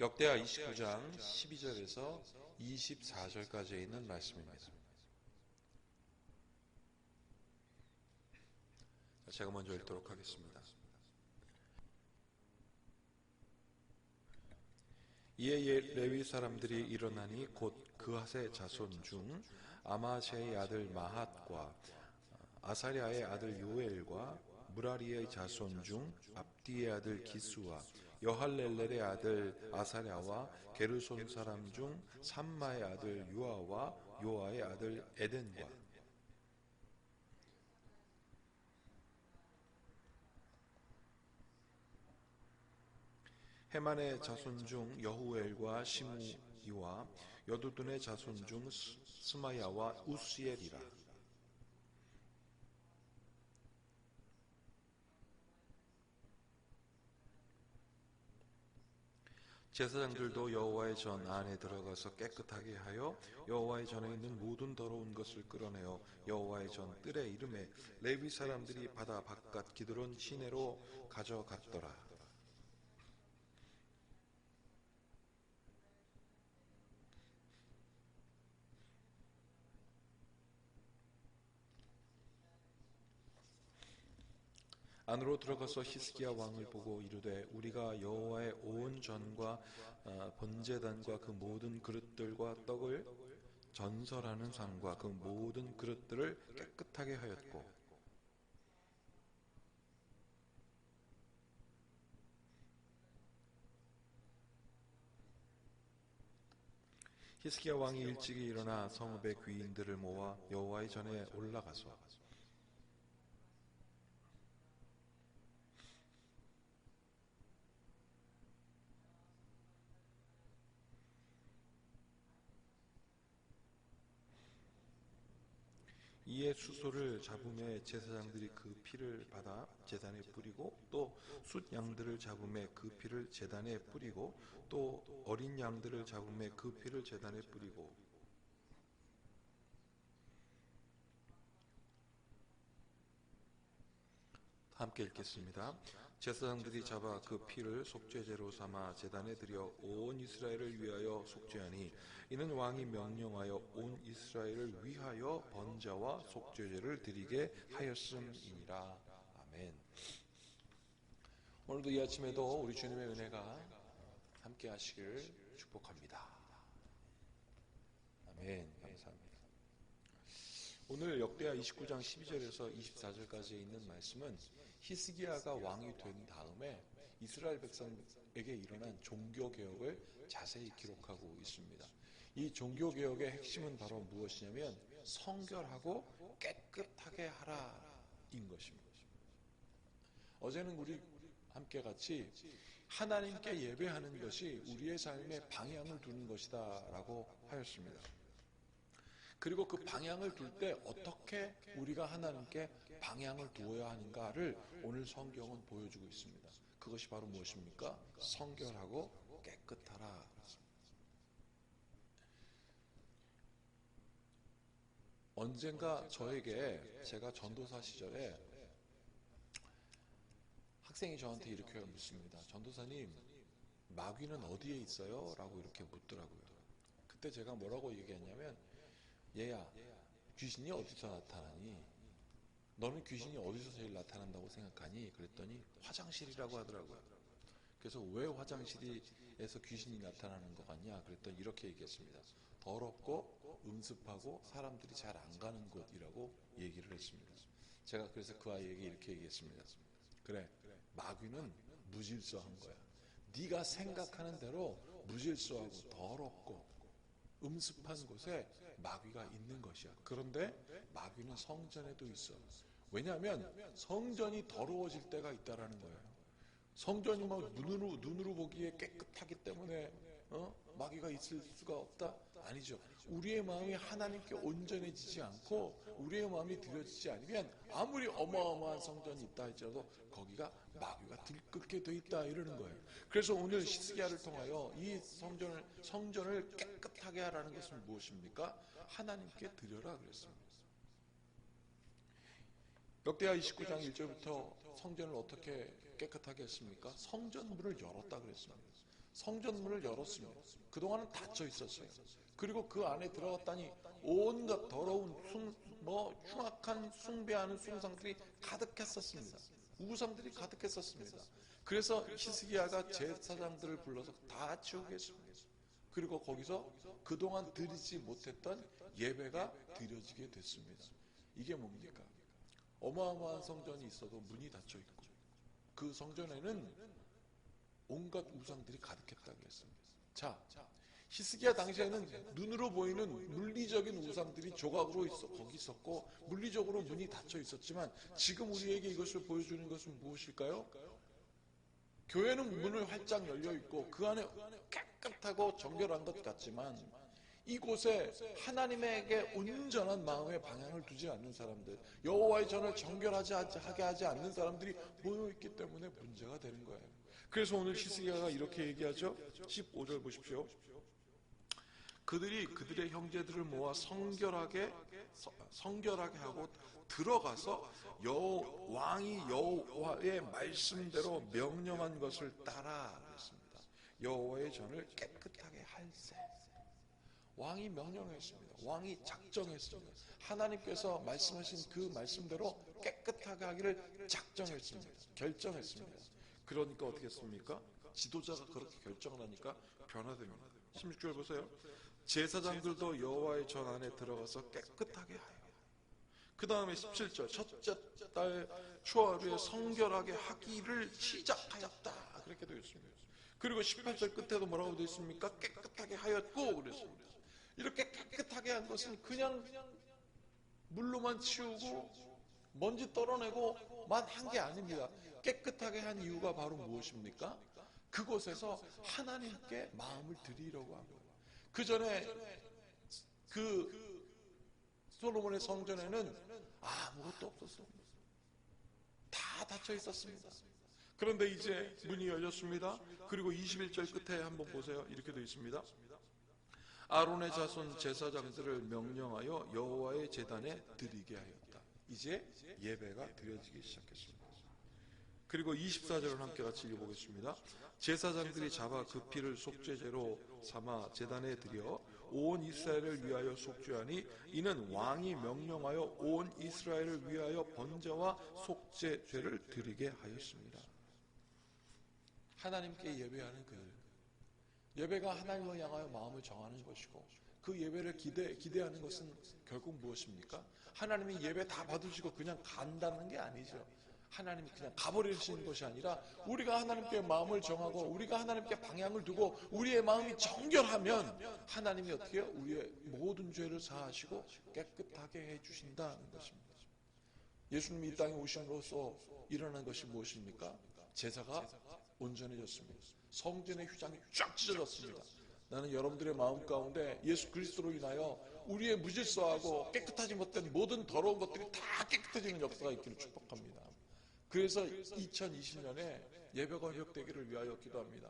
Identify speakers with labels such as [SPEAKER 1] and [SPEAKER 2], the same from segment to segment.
[SPEAKER 1] 역대하 29장 12절에서 24절까지 있는 말씀입니다. 제가 먼저 읽도록 하겠습니다. 이에 예, 레위 사람들이 일어나니 곧 그핫의 자손 중 아마세의 아들 마핫과 아사랴의 아들 요엘과 무라리의 자손 중 압디의 아들 기수와 여할렐렐의 아들 아사랴와 게르손 사람 중 삼마의 아들 요아와 요아의 아들 에덴과 헤만의 자손 중 여후엘과 시므이와 여두둔의 자손 중 스마야와 우스엘이라 제사장들도 여호와의 전 안에 들어가서 깨끗하게 하여 여호와의 전에 있는 모든 더러운 것을 끌어내어 여호와의 전 뜰의 이름에 레위 사람들이 바다 바깥 기드론 시내로 가져갔더라. 안으로 들어가서 히스기야 왕을 보고 이르되 우리가 여호와의 온 전과 어, 번제단과 그 모든 그릇들과 떡을 전설하는 상과 그 모든 그릇들을 깨끗하게 하였고. 히스기야 왕이 일찍이 일어나 성읍의 귀인들을 모아 여호와의 전에 올라가서 이에 수소를 잡음에 제사장들이 그 피를 받아 제단에 뿌리고 또 숫 양들을 잡음에 그 피를 제단에 뿌리고 또 어린 양들을 잡음에 그 피를 제단에 뿌리고 함께 읽겠습니다. 제사장들이 잡아 그 피를 속죄제로 삼아 제단에 드려 온 이스라엘을 위하여 속죄하니 이는 왕이 명령하여 온 이스라엘을 위하여 번자와 속죄제를 드리게 하였음이니라. 아멘. 오늘도 이 아침에도 우리 주님의 은혜가 함께 하시길 축복합니다. 아멘. 오늘 역대하 29장 12절에서 24절까지 있는 말씀은 히스기야가 왕이 된 다음에 이스라엘 백성에게 일어난 종교 개혁을 자세히 기록하고 있습니다. 이 종교 개혁의 핵심은 바로 무엇이냐면 성결하고 깨끗하게 하라인 것입니다. 어제는 우리 함께 같이 하나님께 예배하는 것이 우리의 삶에 방향을 두는 것이다라고 하였습니다. 그리고 그 방향을 둘 때 어떻게 우리가 하나님께 방향을 두어야 하는가를 오늘 성경은 보여주고 있습니다. 그것이 바로 무엇입니까? 성결하고 깨끗하라. 언젠가 저에게 제가 전도사 시절에 학생이 저한테 이렇게 묻습니다. 전도사님, 마귀는 어디에 있어요? 라고 이렇게 묻더라고요. 그때 제가 뭐라고 얘기했냐면, 얘야, 귀신이 어디서 나타나니? 너는 귀신이 어디서 제일 나타난다고 생각하니? 그랬더니 화장실이라고 하더라고요. 그래서 왜 화장실에서 귀신이 나타나는 것 같냐? 그랬더니 이렇게 얘기했습니다. 더럽고 음습하고 사람들이 잘 안 가는 곳이라고 얘기를 했습니다. 제가 그래서 그 아이에게 이렇게 얘기했습니다. 그래, 마귀는 무질서한 거야. 네가 생각하는 대로 무질서하고 더럽고 음습한 곳에 마귀가 있는 것이야. 그런데 마귀는 성전에도 있어. 왜냐하면 성전이 더러워질 때가 있다라는 거예요. 성전이 막 눈으로 눈으로 보기에 깨끗하기 때문에 어? 마귀가 있을 수가 없다? 아니죠. 우리의 마음이 하나님께 온전해지지 않고 우리의 마음이 들여지지 않으면 아무리 어마어마한 성전이 있다 할지라도 거기가 마귀가 들끓게 돼 있다 이러는 거예요. 그래서 오늘 시스기야를 통하여 이 성전을 성전을 깨끗하게 하라는 것은 무엇입니까? 하나님께 드려라 그랬습니다. 역대하 29장 1절부터 성전을 어떻게 깨끗하게 했습니까? 성전 문을 열었다 그랬습니다. 성전문을 열었습니다. 그동안은 닫혀 있었어요. 그리고 그 안에 들어갔다니 온갖 더러운 숭, 뭐 흉악한 숭배하는 숭상들이 가득했었습니다. 우상들이 가득했었습니다. 그래서 히스기야가 제사장들을 불러서 다 치우겠습니다. 그리고 거기서 그동안 드리지 못했던 예배가 드려지게 됐습니다. 이게 뭡니까? 어마어마한 성전이 있어도 문이 닫혀 있고 그 성전에는 온갖 우상들이 가득했다고 했습니다. 자, 히스기야 당시에는 눈으로 보이는 물리적인 우상들이 조각으로 있어 거기 있었고 물리적으로 문이 닫혀 있었지만 지금 우리에게 이것을 보여주는 것은 무엇일까요? 교회는 문을 활짝 열려 있고 그 안에 깨끗하고 정결한 것 같지만 이곳에 하나님에게 온전한 마음의 방향을 두지 않는 사람들, 여호와의 전을 정결하지 하게 하지 않는 사람들이 모여 있기 때문에 문제가 되는 거예요. 그래서 오늘 히스기야가 이렇게 얘기하죠. 15절 보십시오. 그들이 그들의 형제들을 모아 성결하게 서- 성결하게 하고 들어가서 여 왕이 여호와의 말씀대로 명령한 것을 따라 그랬습니다. 여호와의 전을 깨끗하게 할세. 왕이 명령했습니다. 왕이 작정했습니다. 하나님께서 말씀하신 그 말씀대로 깨끗하게 하기를 작정했습니다. 결정했습니다. 그러니까 어떻게 했습니까? 지도자가 그렇게 결정을 하니까 변화됩니다. 16절 보세요. 제사장들도 여호와의 전 안에 들어가서 깨끗하게 하여. 그 다음에 17절 첫째 달 초하루에 성결하게 하기를 시작하였다. 그렇게 되어 있습니다. 그리고 18절 끝에도 뭐라고 되어 있습니까? 깨끗하게 하였고 그랬습니다. 이렇게 깨끗하게 한 것은 그냥 물로만 치우고 먼지 떨어내고만 한 게 아닙니다. 깨끗하게 한 이유가 바로 무엇입니까? 그곳에서 하나님께 마음을 드리려고 한 거예요. 그 전에 그 솔로몬의 성전에는 아무것도 없었습니다. 다 닫혀 있었습니다. 그런데 이제 문이 열렸습니다. 그리고 21절 끝에 한번 보세요. 이렇게 되어 있습니다. 아론의 자손 제사장들을 명령하여 여호와의 제단에 드리게 하였다. 이제 예배가 드려지기 시작했습니다. 그리고 24절을 함께 같이 읽어보겠습니다. 제사장들이 잡아 그 피를 속죄제로 삼아 제단에 드려 온 이스라엘을 위하여 속죄하니 이는 왕이 명령하여 온 이스라엘을 위하여 번제와 속죄죄를 드리게 하였습니다. 하나님께 예배하는 그 예배가 하나님을 향하여 마음을 정하는 것이고 그 예배를 기대, 기대하는 것은 결국 무엇입니까? 하나님이 예배 다 받으시고 그냥 간다는 게 아니죠. 하나님이 그냥 가버리시는 것이 아니라 우리가 하나님께 마음을 정하고 우리가 하나님께 방향을 두고 우리의 마음이 정결하면 하나님이 어떻게? 우리의 모든 죄를 사하시고 깨끗하게 해주신다는 것입니다. 예수님이 이 땅에 오심으로써 일어난 것이 무엇입니까? 제사가 온전해졌습니다. 성전의 휘장이 쫙 찢어졌습니다. 나는 여러분들의 마음 가운데 예수 그리스도로 인하여 우리의 무질서하고 깨끗하지 못한 모든 더러운 것들이 다 깨끗해지는 역사가 있기를 축복합니다. 그래서 2020년에 예배가 회복되기를 위하여 기도합니다.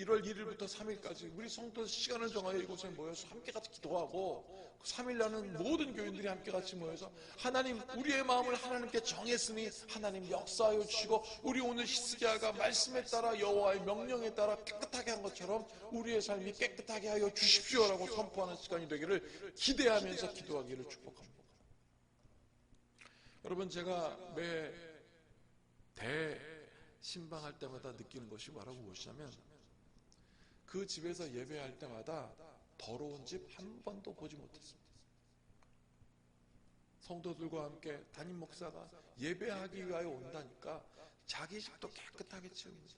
[SPEAKER 1] 1월 1일부터 3일까지 우리 성도 시간을 정하여 이곳에 모여서 함께 같이 기도하고 3일 나는 모든 교인들이 함께 같이 모여서 하나님 우리의 마음을 하나님께 정했으니 하나님 역사하여 주시고 우리 오늘 히스기야가 말씀에 따라 여호와의 명령에 따라 깨끗하게 한 것처럼 우리의 삶이 깨끗하게 하여 주십시오라고 선포하는 시간이 되기를 기대하면서 기도하기를 축복합니다. 여러분 제가 매대 신방할 때마다 느끼는 것이 뭐라고 무엇이냐면 그 집에서 예배할 때마다 더러운 집 한 번도 보지 못했습니다. 성도들과 함께 담임 목사가 예배하기 위하여 온다니까 자기 집도 깨끗하게 치웁니다.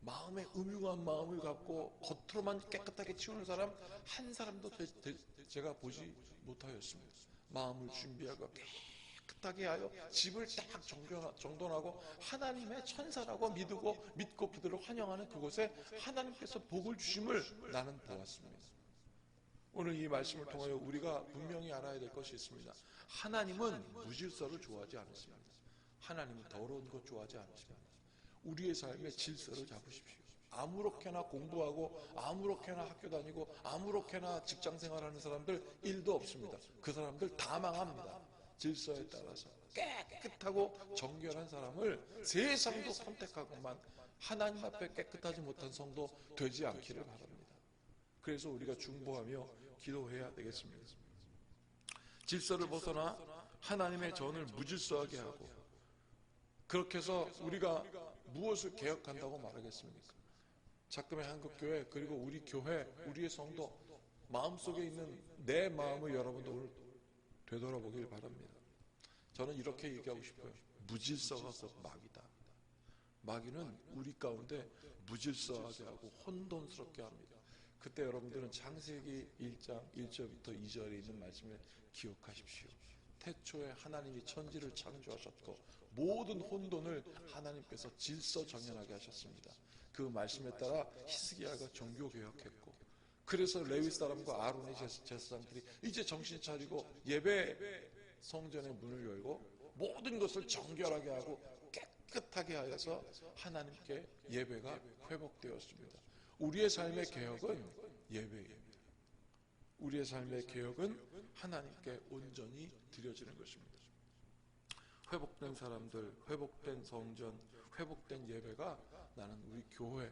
[SPEAKER 1] 마음에 음흉한 마음을 갖고 겉으로만 깨끗하게 치우는 사람 한 사람도 제, 제, 제가 보지 못하였습니다. 마음을 준비하고 깨끗하게 하여 집을 딱 정돈, 정돈하고 하나님의 천사라고 믿고 믿고 그들을 환영하는 그곳에 하나님께서 복을 주심을 나는 보았습니다. 오늘 이 말씀을 통하여 우리가 분명히 알아야 될 것이 있습니다. 하나님은 무질서를 좋아하지 않으십니다. 하나님은 더러운 것 좋아하지 않으십니다. 우리의 삶의 질서를 잡으십시오. 아무렇게나 공부하고 아무렇게나 학교 다니고 아무렇게나 직장 생활하는 사람들 일도 없습니다. 그 사람들 다 망합니다. 질서에 따라서 깨끗하고 정결한 사람을 세상도 선택하고만 하나님 앞에 깨끗하지 못한 성도 되지 않기를 바랍니다. 그래서 우리가 중보하며 기도해야 되겠습니다. 질서를 벗어나 하나님의 전을 무질서하게 하고 그렇게 해서 우리가 무엇을 개혁한다고 말하겠습니까? 작금의 한국교회 그리고 우리 교회 우리의 성도 마음속에 있는 내 마음을 여러분도 오늘 되돌아보길 바랍니다. 저는 이렇게 얘기하고 싶어요. 무질서가 곧 마귀다. 마귀는 우리 가운데 무질서하게 하고 혼돈스럽게 합니다. 그때 여러분들은 창세기 1장 1절부터 2절에 있는 말씀을 기억하십시오. 태초에 하나님이 천지를 창조하셨고 모든 혼돈을 하나님께서 질서 정연하게 하셨습니다. 그 말씀에 따라 히스기야가 종교 개혁했고 그래서 레위 사람과 아론의 제사장들이 이제 정신 차리고 예배 성전의 문을 열고 모든 것을 정결하게 하고 깨끗하게 하여서 하나님께 예배가 회복되었습니다. 우리의 삶의 개혁은 예배예요. 우리의 삶의 개혁은 하나님께 온전히 드려지는 것입니다. 회복된 사람들, 회복된 성전, 회복된 예배가 나는 우리 교회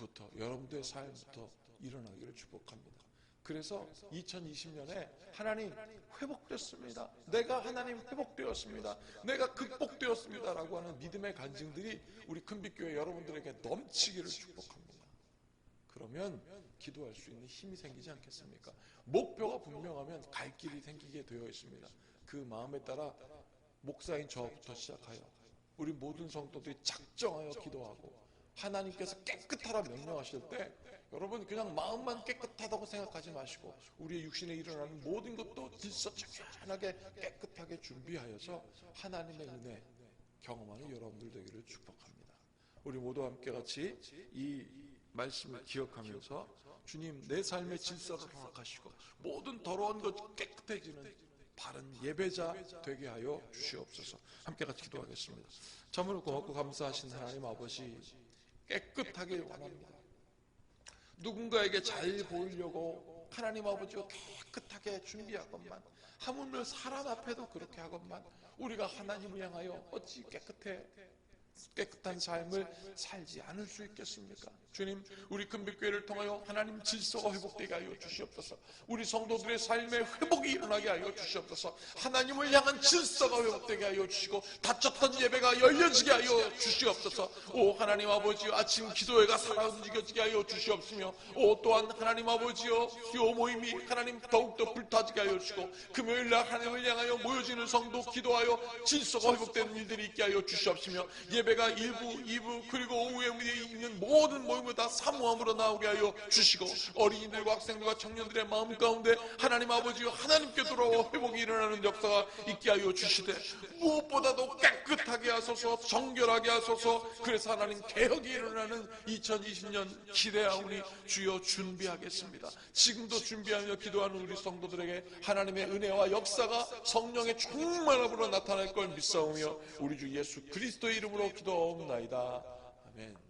[SPEAKER 1] 부터 여러분들의 삶부터 일어나기를 축복합니다. 그래서 2020년에 하나님 회복됐습니다. 내가 하나님 회복되었습니다. 내가 극복되었습니다. 라고 하는 믿음의 간증들이 우리 큰빛교회 여러분들에게 넘치기를 축복합니다. 그러면 기도할 수 있는 힘이 생기지 않겠습니까? 목표가 분명하면 갈 길이 생기게 되어 있습니다. 그 마음에 따라 목사인 저부터 시작하여 우리 모든 성도들이 작정하여 기도하고 하나님께서 깨끗하라 명령하실 때 여러분 그냥 마음만 깨끗하다고 생각하지 마시고 우리의 육신에 일어나는 모든 것도 질서정연하게 깨끗하게 준비하여서 하나님의 은혜 경험하는 여러분들 되기를 축복합니다. 우리 모두 함께 같이 이 말씀을 기억하면서 주님 내 삶의 질서를 허락하시고 모든 더러운 것 깨끗해지는 바른 예배자 되게 하여 주시옵소서. 함께 같이 기도하겠습니다. 참으로 고맙고 감사하신 하나님 아버지 깨끗하길 원합니다. 누군가에게 잘 보이려고 하나님 아버지가 깨끗하게 준비하건만 하물며 사람 앞에도 그렇게 하건만 우리가 하나님을 향하여 어찌 깨끗해 깨끗한 삶을 살지 않을 수 있겠습니까? 주님, 우리 금빛교회를 통하여 하나님 질서가 회복되게 하여 주시옵소서. 우리 성도들의 삶의 회복이 일어나게 하여 주시옵소서. 하나님을 향한 질서가 회복되게 하여 주시고 닫혔던 예배가 열려지게 하여 주시옵소서. 오 하나님 아버지여 아침 기도회가 살아 움직여지게 하여 주시옵시며 오 또한 하나님 아버지여 기도 모임이 하나님 더욱더 불타지게 하여 주시고 금요일 날 하나님을 향하여 모여지는 성도 기도하여 질서가 회복되는 일들이 있게 하여 주시옵시며 예배가 일부, 이부 그리고 오후에 있는 모든 모임 을 다 사모함으로 나오게 하여 주시고 어린이들과 학생들과 청년들의 마음 가운데 하나님 아버지여 하나님께 돌아와 회복이 일어나는 역사가 있게 하여 주시되 무엇보다도 깨끗하게 하소서 정결하게 하소서 그래서 하나님 개혁이 일어나는 2020년 기대하오니 주여 준비하겠습니다. 지금도 준비하며 기도하는 우리 성도들에게 하나님의 은혜와 역사가 성령의 충만함으로 나타날 걸 믿사오며 우리 주 예수 그리스도의 이름으로 기도하옵나이다. 아멘.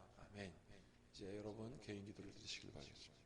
[SPEAKER 1] 이제 여러분 개인 기도를 드리시길 바라겠습니다.